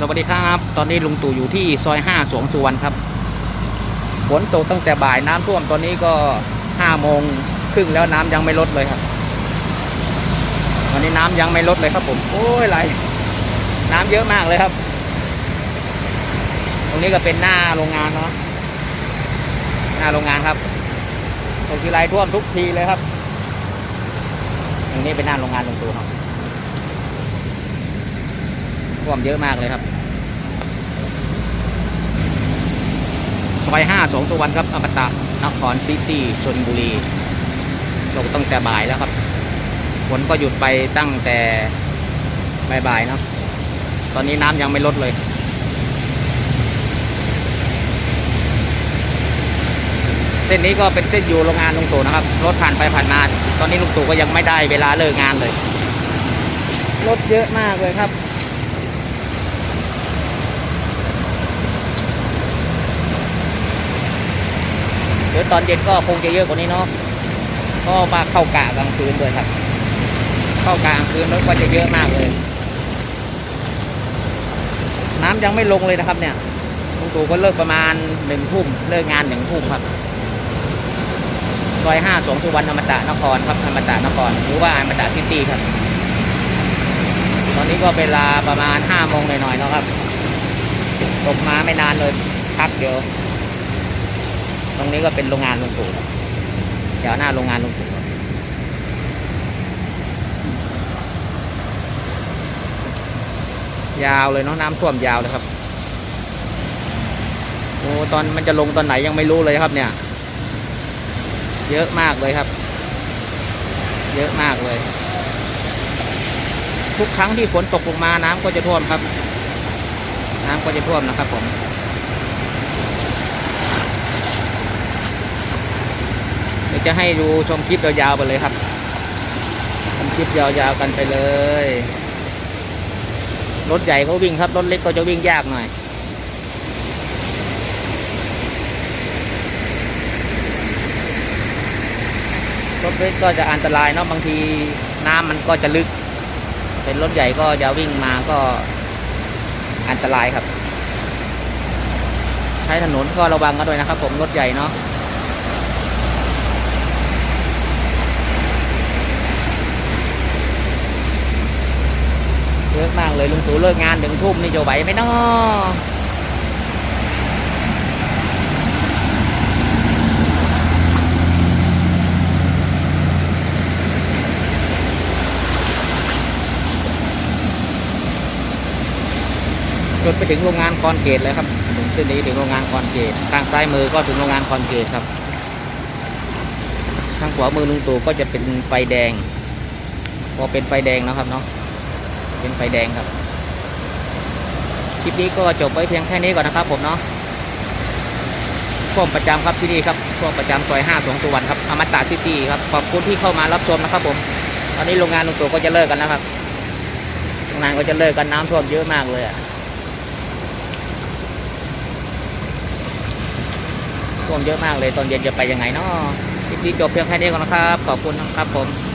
สวัสดีครับ ตอนนี้ลุงตู่อยู่ที่ซอยห้าสวงสุวรรณครับ ฝนตกตั้งแต่บ่ายน้ำท่วมตอนนี้ก็ห้าโมงครึ่งแล้วน้ำยังไม่ลดเลยครับ ตอนนี้น้ำยังไม่ลดเลยครับ ผม โอ้ยไหลน้ำเยอะมากเลยครับ ตรงนี้ก็เป็นหน้าโรงงานเนาะ หน้าโรงงานครับตกทีไรท่วมทุกทีเลยครับ ตรงนี้เป็นหน้าโรงงานลุงตู่ครับ ท่วมเยอะมากเลยครับซอยห้าสองตัววันครับอมตะนครซิตี้ชนบุรีตกตั้งแต่บ่ายแล้วครับฝนก็หยุดไปตั้งแต่บ่ายๆเนาะตอนนี้น้ำยังไม่ลดเลยเส้นนี้ก็เป็นเส้นอยู่โรงงานลุงตู่นะครับ รถผ่านไปผ่านมาตอนนี้ลุงตู่ก็ยังไม่ได้เวลาเลิกงานเลย รถเยอะมากเลยครับ ดี๋ยวตอนเย็นก็คงจะเยอะกว่านี้เนาะก็มาเข้ากะกลางคืนด้วยครับ เข้ากลางคืนแล้วก็จะเยอะมากเลย น้ำยังไม่ลงเลยนะครับ เนี่ยลุงตู่ก็เลิกประมาณหนึ่งทุ่มเลิกงานหนึ่งทุ่มครับซอยห้าสวงสุวรรณอมตะนครครับอมตะนครหรือว่าอมตะซิตี้ครับ ตอนนี้ก็เวลาประมาณห้าโมงหน่อยๆเนาะครับตกมาไม่นานเลยพักเดียว ตรงนี้ก็เป็นโรงงานลุงตู่ครับเดี๋ยวหน้าโรงงานลุงตู่ยาวเลยเนาะน้ำท่วมยาวเลยครับโอ้ตอนมันจะลงตอนไหนยังไม่รู้เลยครับเนี่ย เยอะมากเลยครับ เยอะมากเลย ทุกครั้งที่ฝนตกลงมาน้ำก็จะท่วมครับ น้ำก็จะท่วมนะครับผม เดี๋ยว จะให้ดูชมคลิปยาวๆไปเลยครับชมคลิปยาวๆกันไปเลย รถใหญ่ก็วิ่งครับ รถเล็กก็จะวิ่งยากหน่อยรถเล็กก็จะอันตรายเนาะบางทีน้ำมันก็จะลึก เป็นรถใหญ่ก็จะวิ่งมาก็อันตรายครับ ใช้ถนนก็ระวังกันด้วยนะครับ ผมรถใหญ่เนาะ เยอะ ดูเลิกงานถึงทุ่มนี่จะไหวไหมเนาะจนไปถึงโรงงานคอนเกตเลยครับถึงเส้นนี้ถึงโรงงานคอนเกตทางซ้ายมือก็ถึงโรงงานคอนเกตครับ ทางขวามือลุงตู่ก็จะเป็นไฟแดง พอเป็นไฟแดงนะครับเนาะเป็นไฟแดงครับ คลิปนี้ก็จบไว้เพียงแค่นี้ก่อนนะครับผมเนาะพ่วมประจำครับที่นี่ครับพ่วมประจำซอยห้าสวงสุวรรณครับอมตะซิตี้ครับขอบคุณที่เข้ามารับชมนะครับผม ตอนนี้โรงงานลุงตู่ก็จะเลิกกันแล้วครับโรงงานก็จะเลิกกันน้ำท่วมเยอะมากเลยอะท่วมเยอะมากเลยตอนเย็นจะไปยังไงเนาะคลิปนี้จบเพียงแค่นี้ก่อนนะครับ ขอบคุณนะครับผม